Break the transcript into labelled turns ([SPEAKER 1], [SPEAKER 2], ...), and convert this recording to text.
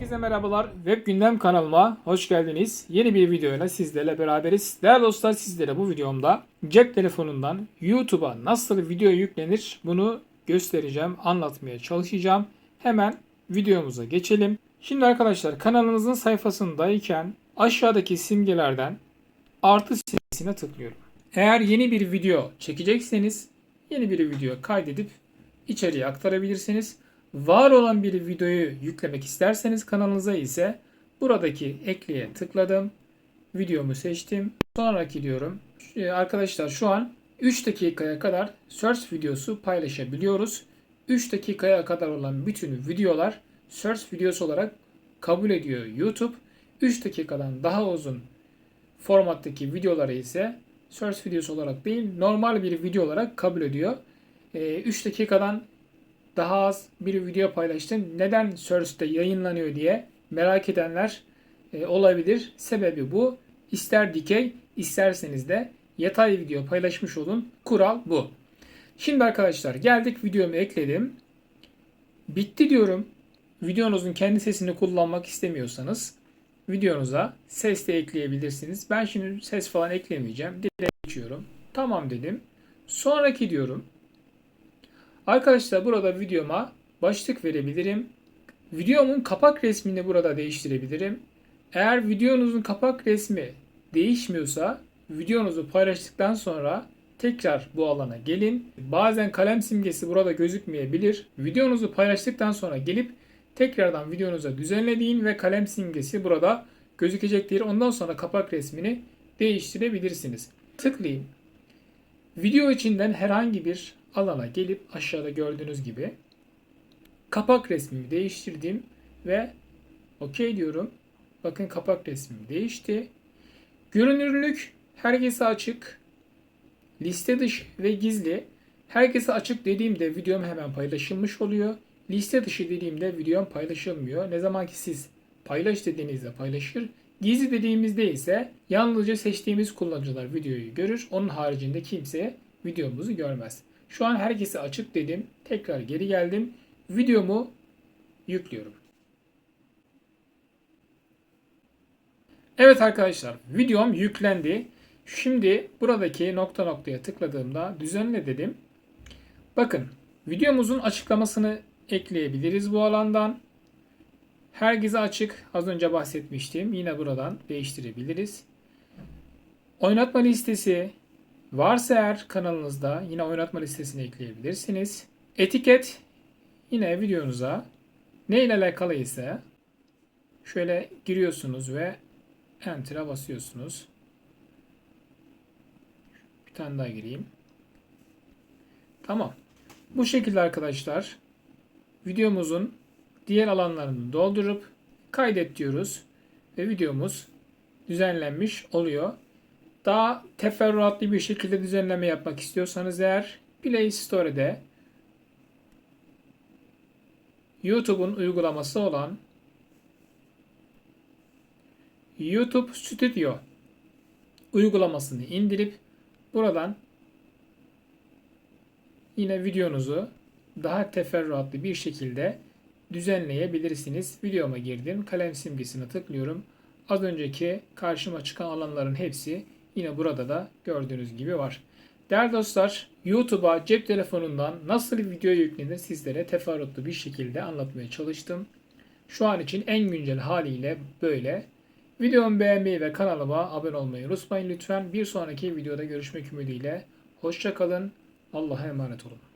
[SPEAKER 1] Herkese merhabalar. Web Gündem kanalıma hoş geldiniz. Yeni bir videoyla sizlerle beraberiz. Değerli dostlar sizlere bu videomda cep telefonundan YouTube'a nasıl video yüklenir bunu göstereceğim, anlatmaya çalışacağım. Hemen videomuza geçelim. Şimdi arkadaşlar kanalınızın sayfasındayken aşağıdaki simgelerden artı simgesine tıklıyorum. Eğer yeni bir video çekecekseniz yeni bir video kaydedip içeriye aktarabilirsiniz. Var olan bir videoyu yüklemek isterseniz kanalınıza ise buradaki ekleye tıkladım. Videomu seçtim. Sonraki diyorum. Ee, Arkadaşlar şu an 3 dakikaya kadar search videosu paylaşabiliyoruz. 3 dakikaya kadar olan bütün videolar search videosu olarak kabul ediyor YouTube. 3 dakikadan daha uzun formattaki videoları ise search videosu olarak değil normal bir video olarak kabul ediyor. 3 dakikadan daha az bir video paylaştım. Neden Search'te yayınlanıyor diye merak edenler e, olabilir. Sebebi bu. İster dikey isterseniz de yatay video paylaşmış olun. Kural bu. Şimdi arkadaşlar geldik videomu ekledim. Bitti diyorum. Videonuzun kendi sesini kullanmak istemiyorsanız videonuza ses de ekleyebilirsiniz. Ben şimdi ses falan eklemeyeceğim. Direkt geçiyorum. Tamam dedim. Sonraki diyorum. Arkadaşlar burada videoma başlık verebilirim. Videomun kapak resmini burada değiştirebilirim. Eğer videonuzun kapak resmi değişmiyorsa videonuzu paylaştıktan sonra tekrar bu alana gelin. Bazen kalem simgesi burada gözükmeyebilir. Videonuzu paylaştıktan sonra gelip tekrardan videonuza düzenlediğin ve kalem simgesi burada gözükecektir. Ondan sonra kapak resmini değiştirebilirsiniz. Tıklayın. Video içinden herhangi bir alana gelip aşağıda gördüğünüz gibi kapak resmimi değiştirdim ve OK diyorum. Bakın kapak resmim değişti. Görünürlük herkese açık. Liste dışı ve gizli. Herkese açık dediğimde videom hemen paylaşılmış oluyor. Liste dışı dediğimde videom paylaşılmıyor. Ne zaman ki siz paylaş dediğinizde paylaşır. Gizli dediğimizde ise yalnızca seçtiğimiz kullanıcılar videoyu görür. Onun haricinde kimse videomuzu görmez. Şu an herkese açık dedim. Tekrar geri geldim. Videomu yüklüyorum. Evet arkadaşlar videom yüklendi. Şimdi buradaki nokta noktaya tıkladığımda düzenle dedim. Bakın videomuzun açıklamasını ekleyebiliriz bu alandan. Herkese açık az önce bahsetmiştim. Yine buradan değiştirebiliriz. Oynatma listesi varsa eğer kanalınızda yine oynatma listesine ekleyebilirsiniz. Etiket yine videonuza ne ile alakalı ise şöyle giriyorsunuz ve Enter'a basıyorsunuz. Bir tane daha gireyim. Tamam. Bu şekilde arkadaşlar videomuzun diğer alanlarını doldurup kaydet diyoruz ve videomuz düzenlenmiş oluyor. Daha teferruatlı bir şekilde düzenleme yapmak istiyorsanız eğer Play Store'de YouTube'un uygulaması olan YouTube Studio uygulamasını indirip buradan yine videonuzu daha teferruatlı bir şekilde düzenleyebilirsiniz. Videoma girdim. Kalem simgesine tıklıyorum. Az önceki karşıma çıkan alanların hepsi yine burada da gördüğünüz gibi var. Değerli dostlar, YouTube'a cep telefonundan nasıl video yüklenir sizlere teferruatlı bir şekilde anlatmaya çalıştım. Şu an için en güncel haliyle böyle. Videomu beğenmeyi ve kanalıma abone olmayı unutmayın lütfen. Bir sonraki videoda görüşmek ümidiyle. Hoşçakalın. Allah'a emanet olun.